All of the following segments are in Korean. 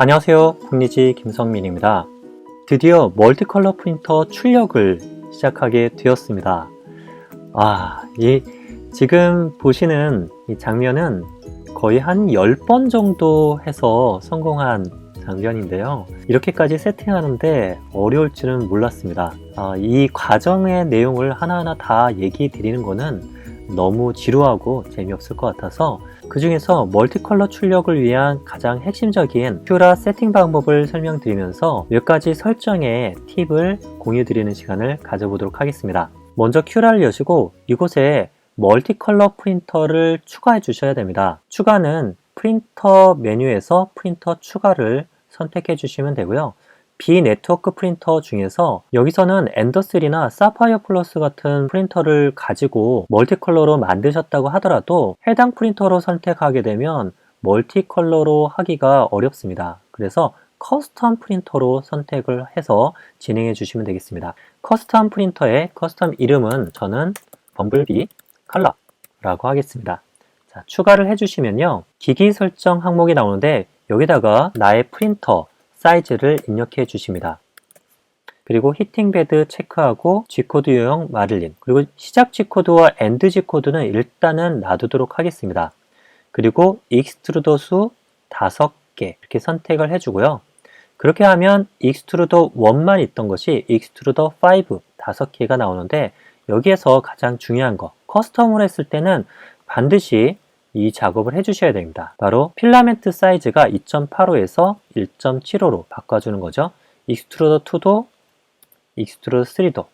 안녕하세요. 국리지 김성민입니다. 드디어 멀티컬러 프린터 출력을 시작하게 되었습니다. 아, 이 지금 보시는 이 장면은 거의 한 10번 정도 해서 성공한 장면인데요. 이렇게까지 세팅하는데 어려울 줄은 몰랐습니다. 아, 이 과정의 내용을 하나하나 다 얘기 드리는 거는 너무 지루하고 재미없을 것 같아서 그 중에서 멀티컬러 출력을 위한 가장 핵심적인 큐라 세팅 방법을 설명드리면서 몇 가지 설정의 팁을 공유 드리는 시간을 가져보도록 하겠습니다. 먼저 큐라를 여시고 이곳에 멀티컬러 프린터를 추가해 주셔야 됩니다. 추가는 프린터 메뉴에서 프린터 추가를 선택해 주시면 되고요. 비네트워크 프린터 중에서 여기서는 엔더3나 사파이어 플러스 같은 프린터를 가지고 멀티컬러로 만드셨다고 하더라도 해당 프린터로 선택하게 되면 멀티컬러로 하기가 어렵습니다. 그래서 커스텀 프린터로 선택을 해서 진행해 주시면 되겠습니다. 커스텀 프린터의 커스텀 이름은 저는 범블비 컬러라고 하겠습니다. 자, 추가를 해주시면요. 기기 설정 항목이 나오는데 여기다가 나의 프린터 사이즈를 입력해 주십니다. 그리고 히팅베드 체크하고 G코드 유형 마를린 그리고 시작 G코드와 엔드 G코드는 일단은 놔두도록 하겠습니다. 그리고 익스트루더 수 5개 이렇게 선택을 해주고요. 그렇게 하면 익스트루더 1만 있던 것이 익스트루더 5 5개가 나오는데 여기에서 가장 중요한 거 커스텀을 했을 때는 반드시 이 작업을 해주셔야 됩니다. 바로 필라멘트 사이즈가 2.85에서 1.75로 바꿔주는 거죠. 익스트루더 2도, 익스트루더 3도.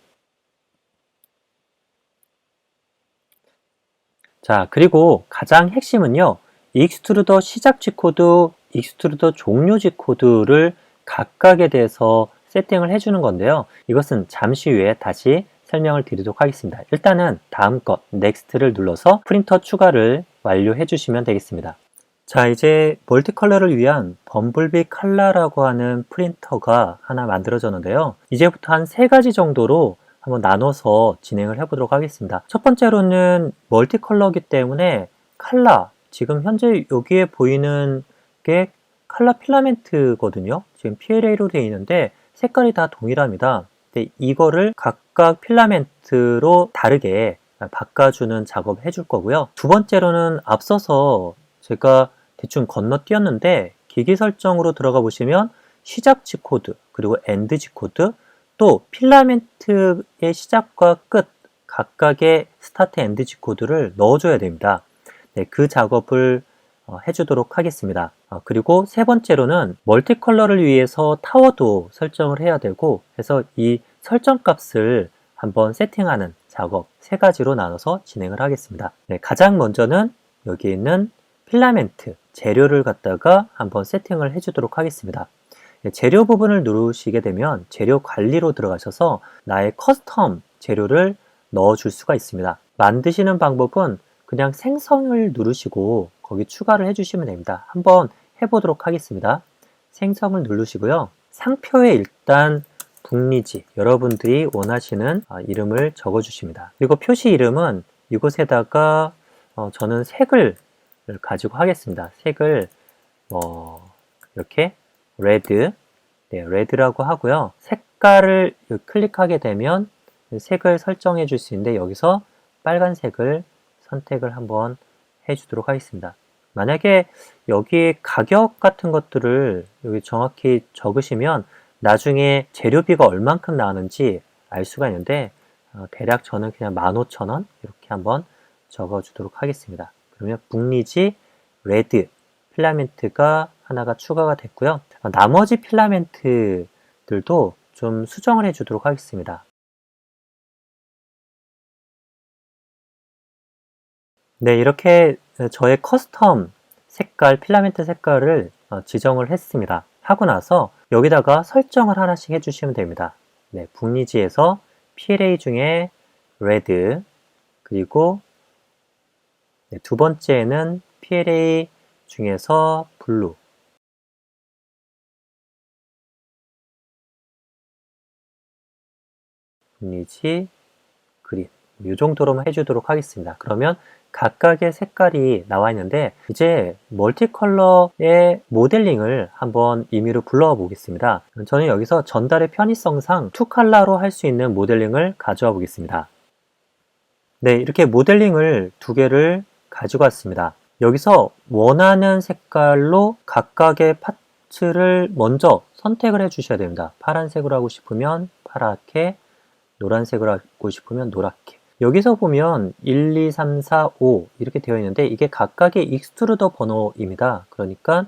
자, 그리고 가장 핵심은요. 익스트루더 시작 G 코드, 익스트루더 종료 G 코드를 각각에 대해서 세팅을 해주는 건데요. 이것은 잠시 후에 다시 설명을 드리도록 하겠습니다. 일단은 다음 것 넥스트를 눌러서 프린터 추가를 완료해 주시면 되겠습니다. 자 이제 멀티 컬러를 위한 범블비 칼라라고 하는 프린터가 하나 만들어졌는데요. 이제부터 한 세 가지 정도로 한번 나눠서 진행을 해보도록 하겠습니다. 첫 번째로는 멀티 컬러기 때문에 칼라 지금 현재 여기에 보이는 게 칼라 필라멘트거든요. 지금 PLA로 되어 있는데 색깔이 다 동일합니다. 근데 이거를 각각 필라멘트로 다르게 바꿔주는 작업 해줄 거고요. 두 번째로는 앞서서 제가 대충 건너뛰었는데 기기 설정으로 들어가 보시면 시작 G 코드 그리고 엔드 G 코드 또 필라멘트의 시작과 끝 각각의 스타트 엔드 G 코드를 넣어줘야 됩니다. 네, 그 작업을 어, 해주도록 하겠습니다. 어, 그리고 세 번째로는 멀티 컬러를 위해서 타워도 설정을 해야 되고 해서 이 설정 값을 한번 세팅하는 작업 세 가지로 나눠서 진행을 하겠습니다. 네, 가장 먼저는 여기 있는 필라멘트 재료를 갖다가 한번 세팅을 해주도록 하겠습니다. 네, 재료 부분을 누르시게 되면 재료 관리로 들어가셔서 나의 커스텀 재료를 넣어줄 수가 있습니다. 만드시는 방법은 그냥 생성을 누르시고 거기 추가를 해주시면 됩니다. 한번 해보도록 하겠습니다. 생성을 누르시고요. 상표에 일단 북리지 여러분들이 원하시는 아, 이름을 적어 주십니다. 그리고 표시 이름은 이곳에다가 어, 저는 색을 가지고 하겠습니다. 색을 뭐 이렇게 레드 네, 레드라고 하고요. 색깔을 클릭하게 되면 색을 설정해 줄 수 있는데 여기서 빨간색을 선택을 한번 해 주도록 하겠습니다. 만약에 여기 가격 같은 것들을 여기 정확히 적으시면 나중에 재료비가 얼만큼 나오는지 알 수가 있는데 어, 대략 저는 그냥 15,000원 이렇게 한번 적어 주도록 하겠습니다. 그러면 북리지 레드 필라멘트가 하나가 추가가 됐고요. 어, 나머지 필라멘트들도 좀 수정을 해 주도록 하겠습니다. 네, 이렇게 저의 커스텀 색깔, 필라멘트 색깔을 어, 지정을 했습니다. 하고 나서 여기다가 설정을 하나씩 해주시면 됩니다. 네, 북리지에서 PLA 중에 레드 그리고 네, 두 번째는 PLA 중에서 블루 북리지 그린 이 정도로만 해주도록 하겠습니다. 그러면 각각의 색깔이 나와 있는데 이제 멀티컬러의 모델링을 한번 임의로 불러와 보겠습니다. 저는 여기서 전달의 편의성상 투 컬러로 할 수 있는 모델링을 가져와 보겠습니다. 네, 이렇게 모델링을 두 개를 가져갔습니다. 여기서 원하는 색깔로 각각의 파츠를 먼저 선택을 해 주셔야 됩니다. 파란색으로 하고 싶으면 파랗게, 노란색으로 하고 싶으면 노랗게. 여기서 보면 1, 2, 3, 4, 5 이렇게 되어 있는데 이게 각각의 익스트루더 번호입니다. 그러니까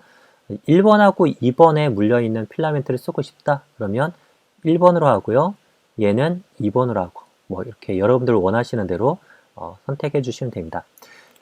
1번하고 2번에 물려있는 필라멘트를 쓰고 싶다. 그러면 1번으로 하고요. 얘는 2번으로 하고 뭐 이렇게 여러분들 원하시는 대로 어, 선택해 주시면 됩니다.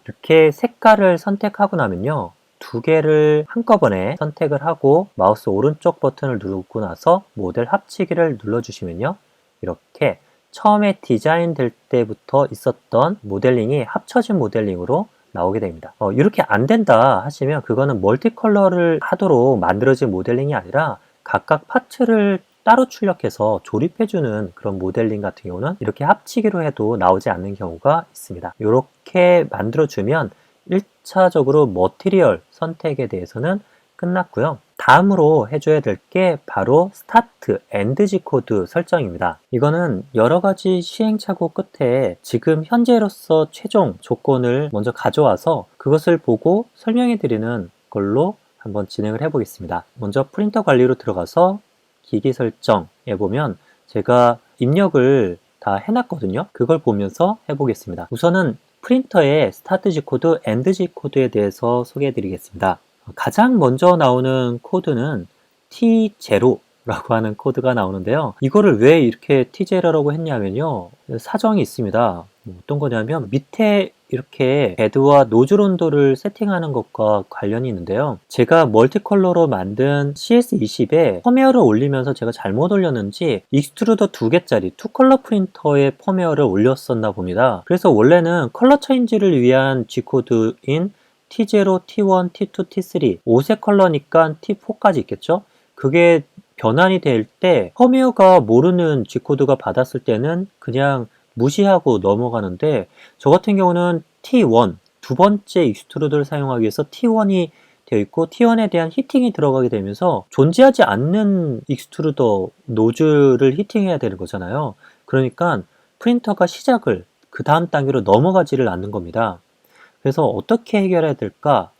이렇게 색깔을 선택하고 나면요. 두 개를 한꺼번에 선택을 하고 마우스 오른쪽 버튼을 누르고 나서 모델 합치기를 눌러주시면요. 이렇게 처음에 디자인 될 때부터 있었던 모델링이 합쳐진 모델링으로 나오게 됩니다. 어, 이렇게 안 된다 하시면 그거는 멀티 컬러를 하도록 만들어진 모델링이 아니라 각각 파츠를 따로 출력해서 조립해주는 그런 모델링 같은 경우는 이렇게 합치기로 해도 나오지 않는 경우가 있습니다. 이렇게 만들어주면 1차적으로 머티리얼 선택에 대해서는 끝났고요. 다음으로 해줘야 될 게 바로 스타트, 엔드 G 코드 설정입니다. 이거는 여러 가지 시행착오 끝에 지금 현재로서 최종 조건을 먼저 가져와서 그것을 보고 설명해 드리는 걸로 한번 진행을 해 보겠습니다. 먼저 프린터 관리로 들어가서 기기 설정에 보면 제가 입력을 다 해놨거든요. 그걸 보면서 해보겠습니다. 우선은 프린터의 스타트 G 코드, 엔드 G 코드에 대해서 소개해 드리겠습니다. 가장 먼저 나오는 코드는 T0라고 하는 코드가 나오는데요. 이거를 왜 이렇게 T0라고 했냐면요. 사정이 있습니다. 뭐 어떤 거냐면 밑에 이렇게 베드와 노즐 온도를 세팅하는 것과 관련이 있는데요. 제가 멀티컬러로 만든 CS20에 펌웨어를 올리면서 제가 잘못 올렸는지 익스트루더 두 개짜리 투컬러 프린터에 펌웨어를 올렸었나 봅니다. 그래서 원래는 컬러 체인지를 위한 G코드인 T0, T1, T2, T3 5색 컬러니까 T4까지 있겠죠? 그게 변환이 될 때 펌웨어가 모르는 G코드가 받았을 때는 그냥 무시하고 넘어가는데 저 같은 경우는 T1 두 번째 익스트루더를 사용하기 위해서 T1이 되어 있고 T1에 대한 히팅이 들어가게 되면서 존재하지 않는 익스트루더 노즐을 히팅해야 되는 거잖아요. 그러니까 프린터가 시작을 그 다음 단계로 넘어가지를 않는 겁니다. 그래서 어떻게 해결해야 될까?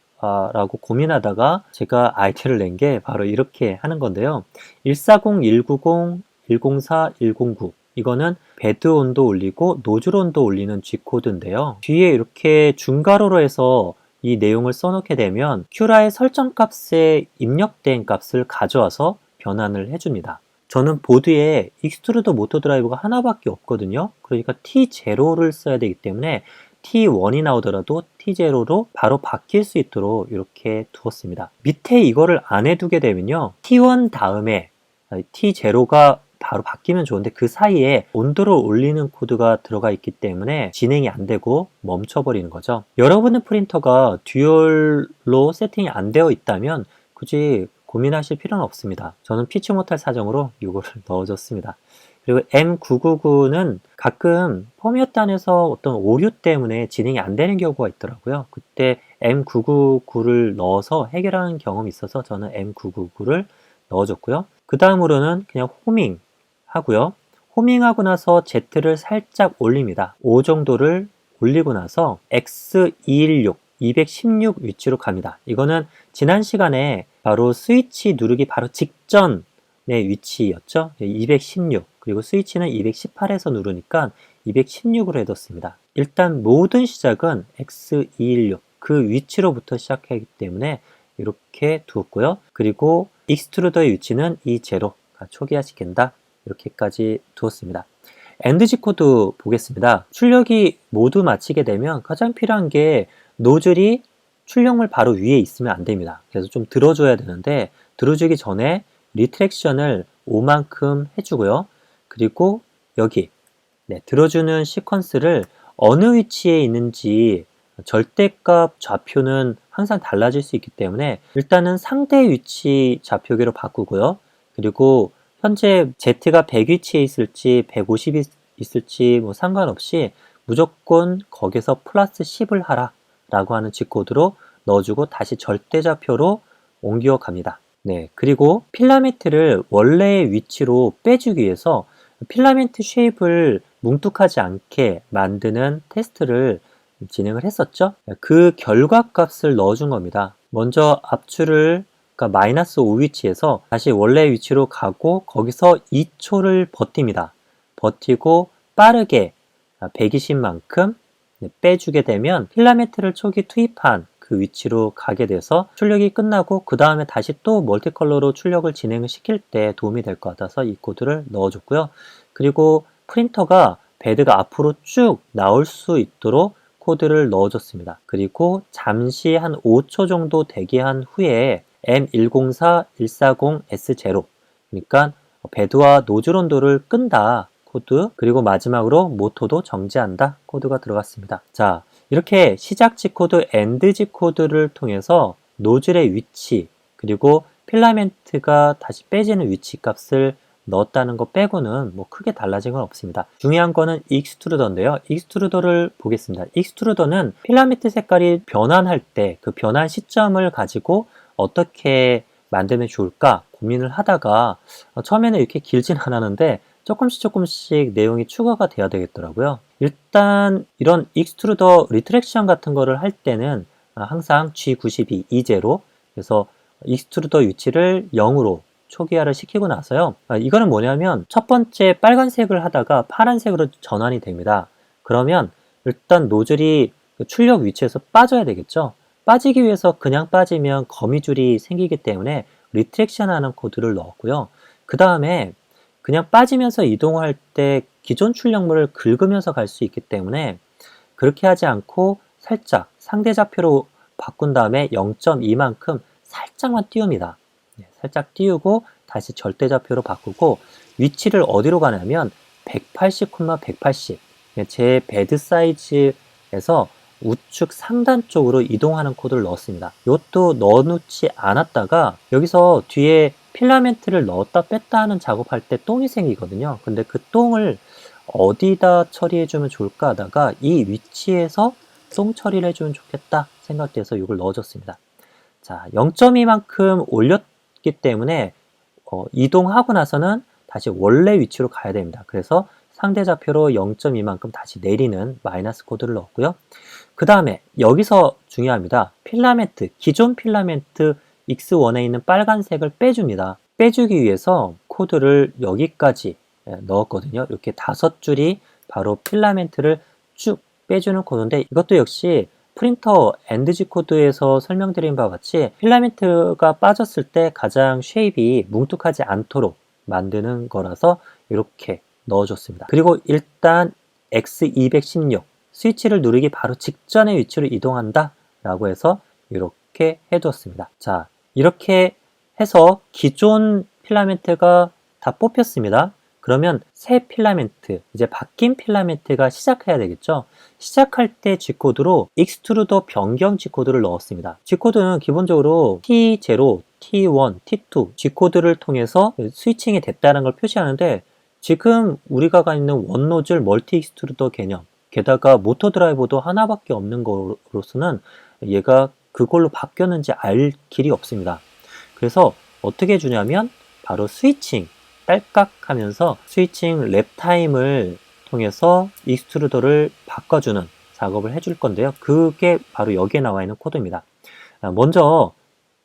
라고 고민하다가 제가 아이디어를 낸 게 바로 이렇게 하는 건데요. 140, 190, 104, 109 이거는 베드 온도 올리고 노즐 온도 올리는 G코드인데요. 뒤에 이렇게 중괄호로 해서 이 내용을 써놓게 되면 큐라의 설정 값에 입력된 값을 가져와서 변환을 해줍니다. 저는 보드에 익스트루더 모터 드라이브가 하나밖에 없거든요. 그러니까 T0를 써야 되기 때문에 T1이 나오더라도 T0로 바로 바뀔 수 있도록 이렇게 두었습니다. 밑에 이거를 안 해두게 되면요. T1 다음에 T0가 바로 바뀌면 좋은데 그 사이에 온도를 올리는 코드가 들어가 있기 때문에 진행이 안 되고 멈춰버리는 거죠. 여러분의 프린터가 듀얼로 세팅이 안 되어 있다면 굳이 고민하실 필요는 없습니다. 저는 피치 못할 사정으로 이거를 넣어줬습니다. 그리고 M999는 가끔 펌웨어단에서 어떤 오류 때문에 진행이 안 되는 경우가 있더라고요. 그때 M999를 넣어서 해결하는 경험이 있어서 저는 M999를 넣어줬고요. 그 다음으로는 그냥 호밍 하고요. 호밍하고 나서 Z를 살짝 올립니다. 5 정도를 올리고 나서 X216, 216 위치로 갑니다. 이거는 지난 시간에 바로 스위치 누르기 바로 직전의 위치였죠. 216. 그리고 스위치는 218에서 누르니까 216으로 해뒀습니다. 일단 모든 시작은 X216 그 위치로부터 시작하기 때문에 이렇게 두었고요. 그리고 익스트루더의 위치는 이 제로 초기화 시킨다 이렇게까지 두었습니다. 엔드지 코드 보겠습니다. 출력이 모두 마치게 되면 가장 필요한 게 노즐이 출력물 바로 위에 있으면 안 됩니다. 그래서 좀 들어줘야 되는데 들어주기 전에 리트랙션을 5만큼 해주고요. 그리고 여기 네, 들어주는 시퀀스를 어느 위치에 있는지 절대값 좌표는 항상 달라질 수 있기 때문에 일단은 상대 위치 좌표계로 바꾸고요. 그리고 현재 Z가 100 위치에 있을지 150이 있을지 뭐 상관없이 무조건 거기서 플러스 10을 하라 라고 하는 G코드로 넣어주고 다시 절대좌표로 옮겨 갑니다. 네, 그리고 필라멘트를 원래의 위치로 빼주기 위해서 필라멘트 쉐입을 뭉툭하지 않게 만드는 테스트를 진행을 했었죠. 그 결과 값을 넣어준 겁니다. 먼저 압출을 그러니까 마이너스 5 위치에서 다시 원래 위치로 가고 거기서 2초를 버팁니다. 버티고 빠르게 120만큼 빼주게 되면 필라멘트를 초기 투입한 그 위치로 가게 돼서 출력이 끝나고 그 다음에 다시 또 멀티컬러로 출력을 진행을 시킬 때 도움이 될 것 같아서 이 코드를 넣어줬고요. 그리고 프린터가 베드가 앞으로 쭉 나올 수 있도록 코드를 넣어줬습니다. 그리고 잠시 한 5초 정도 대기한 후에 M104140S0 그러니까 배드와 노즐 온도를 끈다 코드 그리고 마지막으로 모터도 정지한다 코드가 들어갔습니다. 자 이렇게 시작 G 코드, 엔드 G 코드를 통해서 노즐의 위치 그리고 필라멘트가 다시 빼지는 위치 값을 넣었다는 거 빼고는 뭐 크게 달라진 건 없습니다. 중요한 거는 익스트루더인데요. 익스트루더를 보겠습니다. 익스트루더는 필라멘트 색깔이 변환할 때 그 변환 시점을 가지고 어떻게 만들면 좋을까 고민을 하다가 어, 처음에는 이렇게 길진 않았는데 조금씩 조금씩 내용이 추가가 돼야 되겠더라고요. 일단 이런 익스트루더 리트랙션 같은 거를 할 때는 아, 항상 G92 이제로 그래서 익스트루더 위치를 0으로 초기화를 시키고 나서요. 아, 이거는 뭐냐면 첫 번째 빨간색을 하다가 파란색으로 전환이 됩니다. 그러면 일단 노즐이 그 출력 위치에서 빠져야 되겠죠. 빠지기 위해서 그냥 빠지면 거미줄이 생기기 때문에 리트랙션 하는 코드를 넣었고요. 그 다음에 그냥 빠지면서 이동할 때 기존 출력물을 긁으면서 갈 수 있기 때문에 그렇게 하지 않고 살짝 상대 좌표로 바꾼 다음에 0.2만큼 살짝만 띄웁니다. 네, 살짝 띄우고 다시 절대 좌표로 바꾸고 위치를 어디로 가냐면 180, 180. 제 베드 사이즈에서 우측 상단 쪽으로 이동하는 코드를 넣었습니다. 이것도 넣어놓지 않았다가 여기서 뒤에 필라멘트를 넣었다 뺐다 하는 작업할 때 똥이 생기거든요. 근데 그 똥을 어디다 처리해주면 좋을까 하다가 이 위치에서 똥 처리를 해주면 좋겠다 생각돼서 이걸 넣어줬습니다. 자, 0.2만큼 올렸기 때문에 어, 이동하고 나서는 다시 원래 위치로 가야 됩니다. 그래서 상대 좌표로 0.2만큼 다시 내리는 마이너스 코드를 넣었고요. 그 다음에 여기서 중요합니다. 필라멘트, 기존 필라멘트 X1에 있는 빨간색을 빼줍니다. 빼주기 위해서 코드를 여기까지 예, 넣었거든요. 이렇게 다섯 줄이 바로 필라멘트를 쭉 빼주는 코드인데 이것도 역시 프린터 엔드지 코드에서 설명드린 바와 같이 필라멘트가 빠졌을 때 가장 쉐입이 뭉툭하지 않도록 만드는 거라서 이렇게 넣어줬습니다. 그리고 일단 X216 스위치를 누르기 바로 직전의 위치로 이동한다 라고 해서 이렇게 해두었습니다. 자, 이렇게 해서 기존 필라멘트가 다 뽑혔습니다. 그러면 새 필라멘트, 이제 바뀐 필라멘트가 시작해야 되겠죠? 시작할 때 G코드로 익스트루더 변경 G코드를 넣었습니다. G코드는 기본적으로 T0, T1, T2 G코드를 통해서 스위칭이 됐다는 걸 표시하는데 지금 우리가 가 있는 원노즐 멀티 익스트루더 개념 게다가 모터 드라이버도 하나밖에 없는 거로서는 얘가 그걸로 바뀌었는지 알 길이 없습니다. 그래서 어떻게 주냐면 바로 스위칭 딸깍 하면서 스위칭 랩 타임을 통해서 익스트루더를 바꿔주는 작업을 해줄 건데요. 그게 바로 여기에 나와 있는 코드입니다. 아, 먼저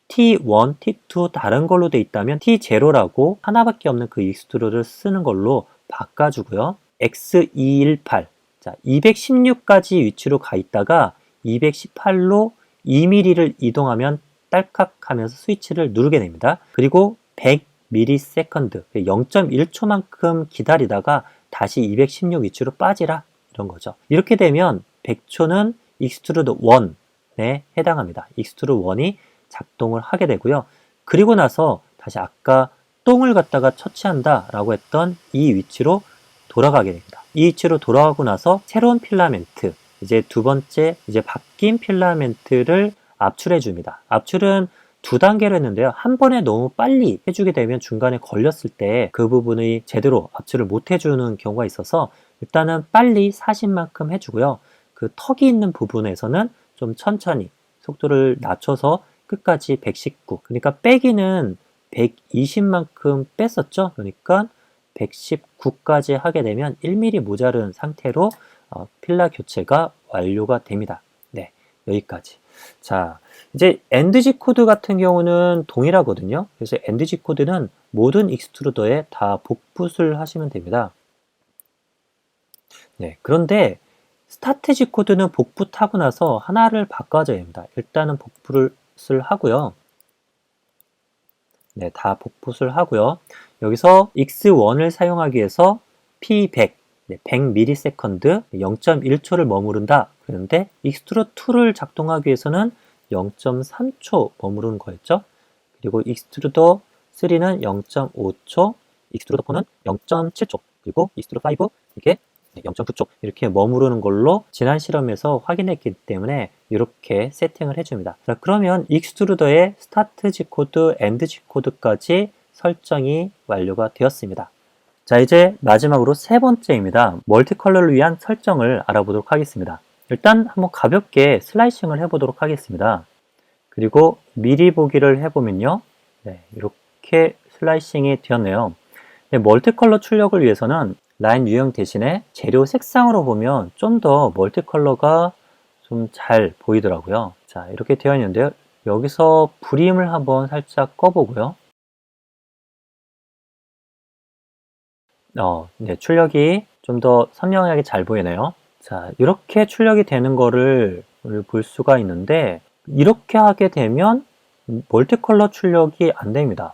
T1, T2 다른 걸로 돼 있다면 T0라고 하나밖에 없는 그 익스트루더를 쓰는 걸로 바꿔주고요. X218 자, 216까지 위치로 가 있다가 218로 2mm를 이동하면 딸깍 하면서 스위치를 누르게 됩니다. 그리고 100ms, 0.1초만큼 기다리다가 다시 216 위치로 빠지라 이런 거죠. 이렇게 되면 100초는 익스트루드 1에 해당합니다. 익스트루드 1이 작동을 하게 되고요. 그리고 나서 다시 아까 똥을 갖다가 처치한다 라고 했던 이 위치로 돌아가게 됩니다. 이 위치로 돌아가고 나서 새로운 필라멘트, 이제 두 번째, 이제 바뀐 필라멘트를 압출해 줍니다. 압출은 두 단계로 했는데요. 한 번에 너무 빨리 해주게 되면 중간에 걸렸을 때 그 부분이 제대로 압출을 못 해주는 경우가 있어서 일단은 빨리 40만큼 해주고요. 그 턱이 있는 부분에서는 좀 천천히 속도를 낮춰서 끝까지 119. 그러니까 빼기는 120만큼 뺐었죠. 그러니까 119까지 하게 되면 1mm 모자른 상태로 어, 필라 교체가 완료가 됩니다. 네, 여기까지. 자, 이제 엔드지 코드 같은 경우는 동일하거든요. 그래서 엔드지 코드는 모든 익스트루더에 다 복붙을 하시면 됩니다. 네, 그런데 스타테지 코드는 복붙하고 나서 하나를 바꿔줘야 됩니다. 일단은 복붙을 하고요. 네, 다 복붙을 하고요. 여기서 x1을 사용하기 위해서 p100, 네, 100ms 0.1초를 머무른다. 그런데 익스트루더2를 작동하기 위해서는 0.3초 머무르는 거였죠. 그리고 익스트루더 3는 0.5초, 익스트루더 4는 0.7초, 그리고 익스트루더 5 이게 0.9초 이렇게 머무르는 걸로 지난 실험에서 확인했기 때문에 이렇게 세팅을 해줍니다. 자, 그러면 익스트루더의 스타트 G 코드, 엔드 G 코드까지 설정이 완료가 되었습니다. 자, 이제 마지막으로 세 번째입니다. 멀티컬러를 위한 설정을 알아보도록 하겠습니다. 일단 한번 가볍게 슬라이싱을 해보도록 하겠습니다. 그리고 미리 보기를 해보면요. 네, 이렇게 슬라이싱이 되었네요. 네, 멀티컬러 출력을 위해서는 라인 유형 대신에 재료 색상으로 보면 좀 더 멀티컬러가 좀 잘 보이더라고요. 자, 이렇게 되어 있는데요. 여기서 브림을 한번 살짝 꺼보고요. 어, 네, 출력이 좀 더 선명하게 잘 보이네요. 자, 이렇게 출력이 되는 거를 볼 수가 있는데, 이렇게 하게 되면 멀티컬러 출력이 안 됩니다.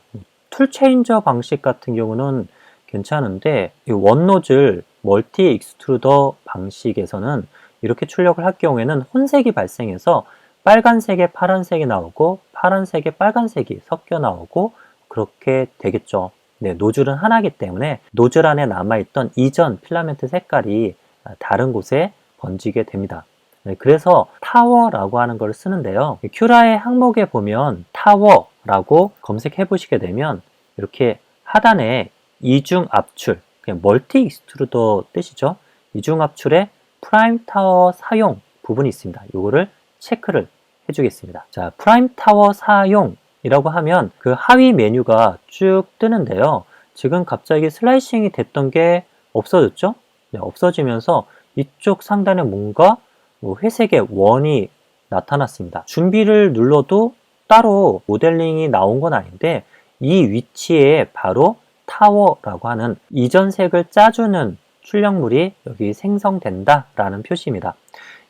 툴 체인저 방식 같은 경우는 괜찮은데, 이 원노즐 멀티 익스트루더 방식에서는 이렇게 출력을 할 경우에는 혼색이 발생해서 빨간색에 파란색이 나오고 파란색에 빨간색이 섞여 나오고 그렇게 되겠죠. 네, 노즐은 하나이기 때문에 노즐 안에 남아있던 이전 필라멘트 색깔이 다른 곳에 번지게 됩니다. 네, 그래서 타워라고 하는 걸 쓰는데요. 큐라의 항목에 보면 타워라고 검색해 보시게 되면 이렇게 하단에 이중 압출, 그냥 멀티 익스트루더 뜻이죠. 이중 압출에 프라임 타워 사용 부분이 있습니다. 이거를 체크를 해주겠습니다. 자, 프라임 타워 사용 이라고 하면 그 하위 메뉴가 쭉 뜨는데요. 지금 갑자기 슬라이싱이 됐던 게 없어졌죠? 네, 없어지면서 이쪽 상단에 뭔가 뭐 회색의 원이 나타났습니다. 준비를 눌러도 따로 모델링이 나온 건 아닌데 이 위치에 바로 타워라고 하는 이전 색을 짜주는 출력물이 여기 생성된다 라는 표시입니다.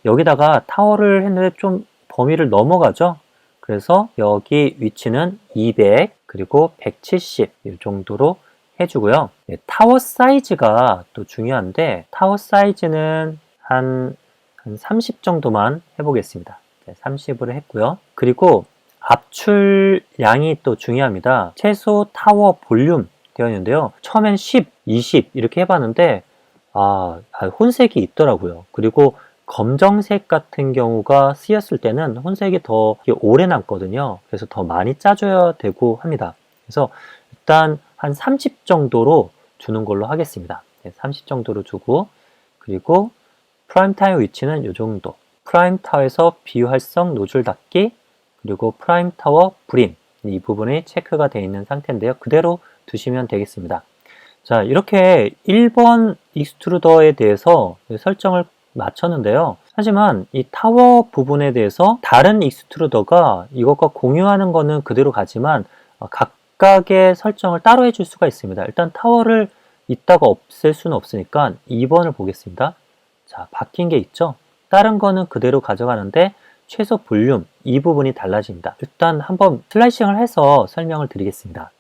여기다가 타워를 했는데 좀 범위를 넘어가죠. 그래서 여기 위치는 200 그리고 170 이 정도로 해주고요. 네, 타워 사이즈가 또 중요한데 타워 사이즈는 한, 한 30 정도만 해보겠습니다. 네, 30으로 했고요. 그리고 압출량이 또 중요합니다. 최소 타워 볼륨 되어 있는데요. 처음엔 10, 20 이렇게 해봤는데 아, 아, 혼색이 있더라고요. 그리고 검정색 같은 경우가 쓰였을 때는 혼색이 더 오래 남거든요. 그래서 더 많이 짜줘야 되고 합니다. 그래서 일단 한 30 정도로 주는 걸로 하겠습니다. 30 정도로 주고 그리고 프라임 타워 위치는 이 정도. 프라임 타워에서 비활성 노즐 닫기 그리고 프라임 타워 브림 이 부분이 체크가 되어 있는 상태인데요. 그대로 두시면 되겠습니다. 자, 이렇게 1번 익스트루더에 대해서 설정을 맞췄는데요. 하지만 이 타워 부분에 대해서 다른 익스트루더가 이것과 공유하는 거는 그대로 가지만 각각의 설정을 따로 해줄 수가 있습니다. 일단 타워를 이따가 없앨 수는 없으니까 2번을 보겠습니다. 자, 바뀐 게 있죠? 다른 거는 그대로 가져가는데 최소 볼륨 이 부분이 달라집니다. 일단 한번 슬라이싱을 해서 설명을 드리겠습니다.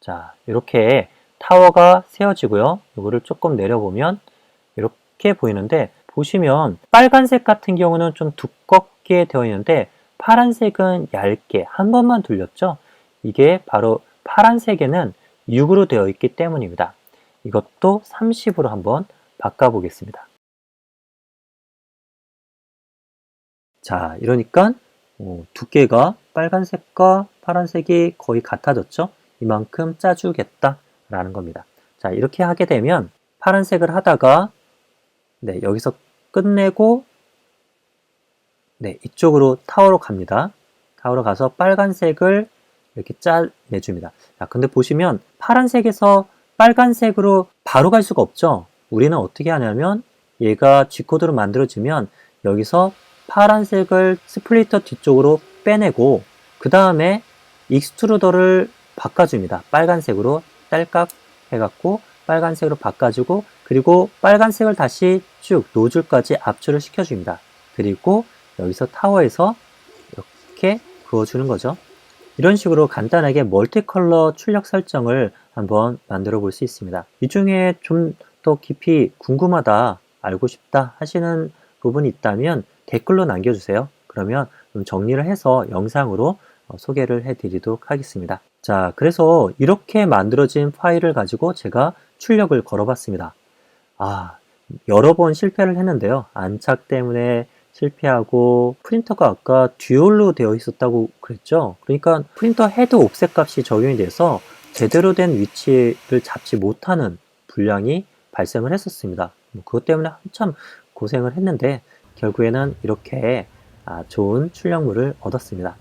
자, 이렇게 타워가 세워지고요. 이거를 조금 내려보면 이렇게 보이는데 보시면 빨간색 같은 경우는 좀 두껍게 되어 있는데 파란색은 얇게 한 번만 돌렸죠. 이게 바로 파란색에는 6으로 되어 있기 때문입니다. 이것도 30으로 한번 바꿔보겠습니다. 자, 이러니까 어, 두께가 빨간색과 파란색이 거의 같아졌죠? 이만큼 짜주겠다 라는 겁니다. 자, 이렇게 하게 되면 파란색을 하다가 네, 여기서 끝내고 네, 이쪽으로 타워로 갑니다. 타워로 가서 빨간색을 이렇게 짜내줍니다. 자, 근데 보시면 파란색에서 빨간색으로 바로 갈 수가 없죠. 우리는 어떻게 하냐면 얘가 G코드로 만들어지면 여기서 파란색을 스플리터 뒤쪽으로 빼내고 그 다음에 익스트루더를 바꿔줍니다. 빨간색으로 딸깍 해갖고 빨간색으로 바꿔주고 그리고 빨간색을 다시 쭉 노즐까지 압출을 시켜줍니다. 그리고 여기서 타워에서 이렇게 그어주는 거죠. 이런 식으로 간단하게 멀티컬러 출력 설정을 한번 만들어 볼 수 있습니다. 이 중에 좀 더 깊이 궁금하다, 알고 싶다 하시는 부분이 있다면 댓글로 남겨주세요. 그러면 좀 정리를 해서 영상으로 어, 소개를 해드리도록 하겠습니다. 자, 그래서 이렇게 만들어진 파일을 가지고 제가 출력을 걸어봤습니다. 아, 여러 번 실패를 했는데요. 안착 때문에 실패하고 프린터가 아까 듀얼로 되어 있었다고 그랬죠. 그러니까 프린터 헤드 옵셋 값이 적용이 돼서 제대로 된 위치를 잡지 못하는 불량이 발생을 했었습니다. 뭐 그것 때문에 한참 고생을 했는데 결국에는 이렇게 아, 좋은 출력물을 얻었습니다.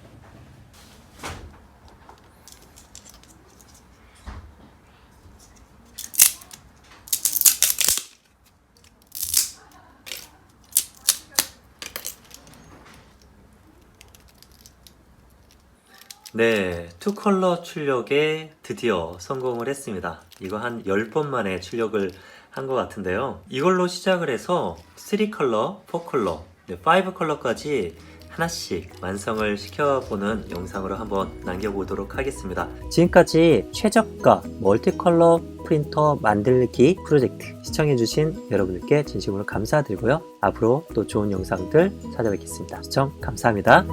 네, 투컬러 출력에 드디어 성공을 했습니다. 이거 한 10번 만에 출력을 한 것 같은데요. 이걸로 시작을 해서 3컬러, 4컬러, 네, 5컬러까지 하나씩 완성을 시켜보는 영상으로 한번 남겨보도록 하겠습니다. 지금까지 최저가 멀티컬러 프린터 만들기 프로젝트 시청해주신 여러분들께 진심으로 감사드리고요. 앞으로 또 좋은 영상들 찾아뵙겠습니다. 시청 감사합니다.